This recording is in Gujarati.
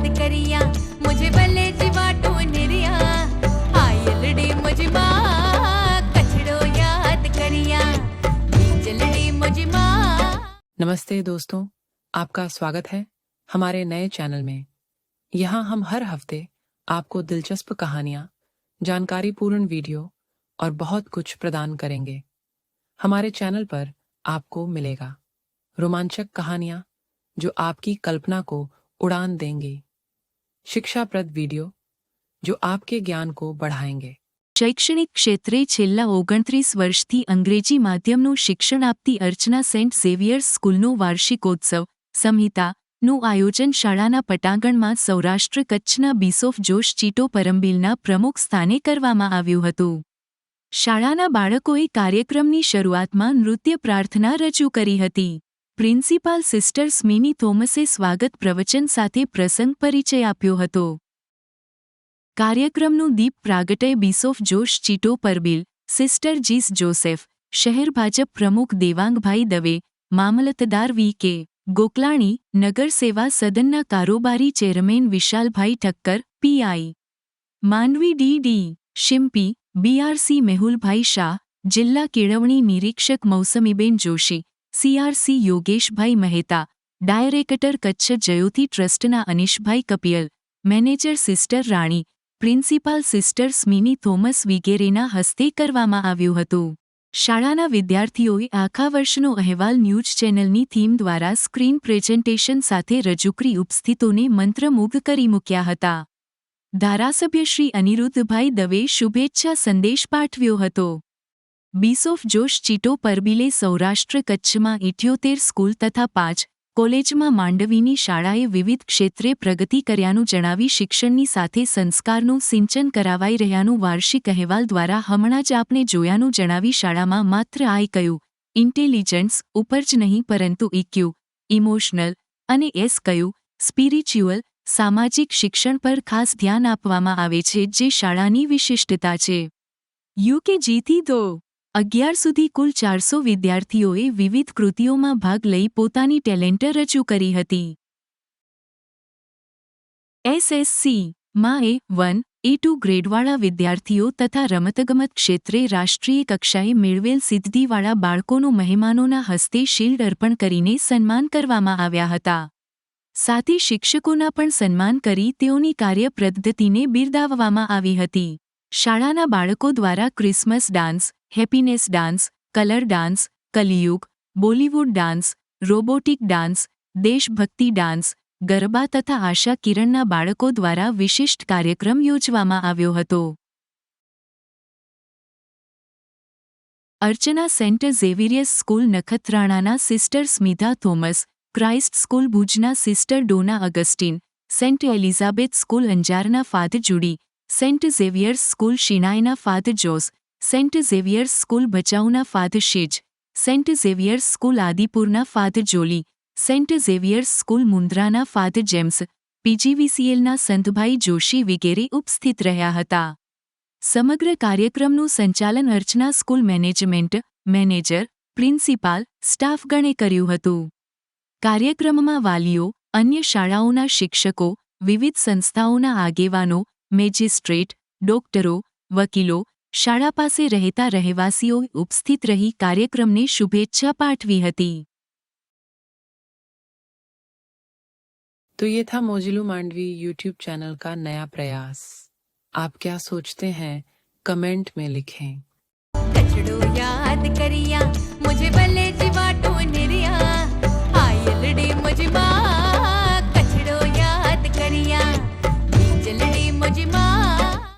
याद करिया, मुझे जीवा आयलडी मुझे माँ, कचड़ो याद करिया। मुझे माँ। नमस्ते दोस्तों, आपका स्वागत है हमारे नए चैनल में। यहाँ हम हर हफ़्ते आपको दिलचस्प कहानियाँ, जानकारीपूर्ण वीडियो और बहुत कुछ प्रदान करेंगे। हमारे चैनल पर आपको मिलेगा रोमांचक कहानियाँ जो आपकी कल्पना को उड़ान देंगी। शिक्षाप्रद वीडियो जो आपके ज्ञान को बढ़ाएंगे શૈક્ષણિક ક્ષેત્રે છેલ્લા ઓગણત્રીસ વર્ષથી અંગ્રેજી માધ્યમનું શિક્ષણ આપતી અર્ચના સેન્ટ ઝેવિયર્સ સ્કૂલનો વાર્ષિકોત્સવ સંહિતાનું આયોજન શાળાના પટાંગણમાં સૌરાષ્ટ્ર કચ્છના બીસોફ જોશ ચીટો પરમબીલના પ્રમુખ સ્થાને કરવામાં આવ્યું હતું શાળાના બાળકોએ કાર્યક્રમની શરૂઆતમાં નૃત્ય પ્રાર્થના રજૂ કરી હતી પ્રિન્સિપાલ સિસ્ટર સ્મિની થોમસે સ્વાગત પ્રવચન સાથે પ્રસંગ પરિચય આપ્યો હતો. કાર્યક્રમનું દીપ પ્રાગટય બીસોફ જોશ ચીટો પરબીલ, સિસ્ટર જીસ જોસેફ, શહેર ભાજપ પ્રમુખ દેવાંગભાઈ દવે, મામલતદાર વી કે ગોકલાણી, નગર સેવા સદનના કારોબારી chairman Vishalbhai Thakkar P I Mandvi D D Shimpi B R C Mehulbhai Shah, જિલ્લા કેળવણી નિરીક્ષક Mausamiben Joshi C R C Yogeshbhai Mehta, director Kutch Jyothi ટ્રસ્ટના Anishbhai Kapiyal, manager sister Rani, principal sister Smini Thomas વિગેરેના હસ્તે કરવામાં આવ્યું હતું. શાળાના વિદ્યાર્થીઓએ આખા વર્ષનો અહેવાલ ન્યૂઝ ચેનલની થીમ દ્વારા સ્ક્રીન પ્રેઝન્ટેશન સાથે રજૂકરી ઉપસ્થિતોને મંત્રમુગ્ધ કરી મૂક્યા હતા. ધારાસભ્ય શ્રી અનિરુદ્ધભાઈ દવે શુભેચ્છા સંદેશ પાઠવ્યો હતો. બીસોફ જોશ ચીટો પરબીલે સૌરાષ્ટ્ર કચ્છમાં ઇઠ્યોતેર સ્કૂલ તથા પાંચ કોલેજમાં માંડવીની શાળાએ વિવિધ ક્ષેત્રે પ્રગતિ કર્યાનું જણાવી શિક્ષણની સાથે સંસ્કારનું સિંચન કરાવાઈ રહ્યાનું વાર્ષિક અહેવાલ દ્વારા હમણાં જ આપને જોયાનું જણાવી શાળામાં માત્ર આઈ કહ્યું ઇન્ટેલિજન્સ ઉપર જ નહીં, પરંતુ ઇક્યુ ઇમોશનલ અને એસ કહ્યું સ્પિરિચ્યુઅલ, સામાજિક શિક્ષણ પર ખાસ ધ્યાન આપવામાં આવે છે, જે શાળાની વિશિષ્ટતા છે. યુકેજીથી તો અગિયાર સુધી કુલ ચારસો વિદ્યાર્થીઓએ વિવિધ કૃતિઓમાં ભાગ લઈ પોતાની ટેલેન્ટ રજૂ કરી હતી. એસએસસી માં એ વન, એ ટુ ગ્રેડવાળા વિદ્યાર્થીઓ તથા રમતગમત ક્ષેત્રે રાષ્ટ્રીય કક્ષાએ મેળવેલ સિદ્ધિવાળા બાળકોનું મહેમાનોના હસ્તે શિલ્ડ અર્પણ કરીને સન્માન કરવામાં આવ્યા હતા. સાથે શિક્ષકોના પણ સન્માન કરી તેઓની કાર્ય પદ્ધતિને બિરદાવવામાં આવી હતી. શાળાના બાળકો દ્વારા Christmas dance happiness dance, colour dance, Kaliyug, Bollywood dance, robotic dance, દેશભક્તિ ડાન્સ, ગરબા તથા આશા કિરણના બાળકો દ્વારા વિશિષ્ટ કાર્યક્રમ યોજવામાં આવ્યો હતો. Archana Saint Xavier's school નખત્રાણાના sister Smidha Thomas, Christ school ભુજના sister Donna Augustine, saint Elizabeth school અંજારના father Judy, saint Xavier's school શિનાયના father Jose saint Xavier's school ભચાઉના father શેજ, Saint Xavier's school આદિપુરના father Jolly, saint Xavier's school મુન્દ્રાના father James, પીજીવીસીએલના સંતભાઈ જોશી વગેરે ઉપસ્થિત રહ્યા હતા. સમગ્ર કાર્યક્રમનું સંચાલન Archana school management, manager, principal, સ્ટાફગણે કર્યું હતું. કાર્યક્રમમાં વાલીઓ, અન્ય શાળાઓના શિક્ષકો, વિવિધ સંસ્થાઓના આગેવાનો, મેજિસ્ટ્રેટ, ડોક્ટરો, વકીલો શાળા પાસે રહેતા રહેવાસીઓ ઉપસ્થિત રહી કાર્યક્રમને શુભેચ્છા પાઠવી હતી तो ये था मोजिलू मांडवी यूट्यूब चैनल का नया प्रयास आप क्या सोचते हैं कमेंट में लिखें કચડો યાદ કરિયા મુજે ભલે જીવાટો નિર્યા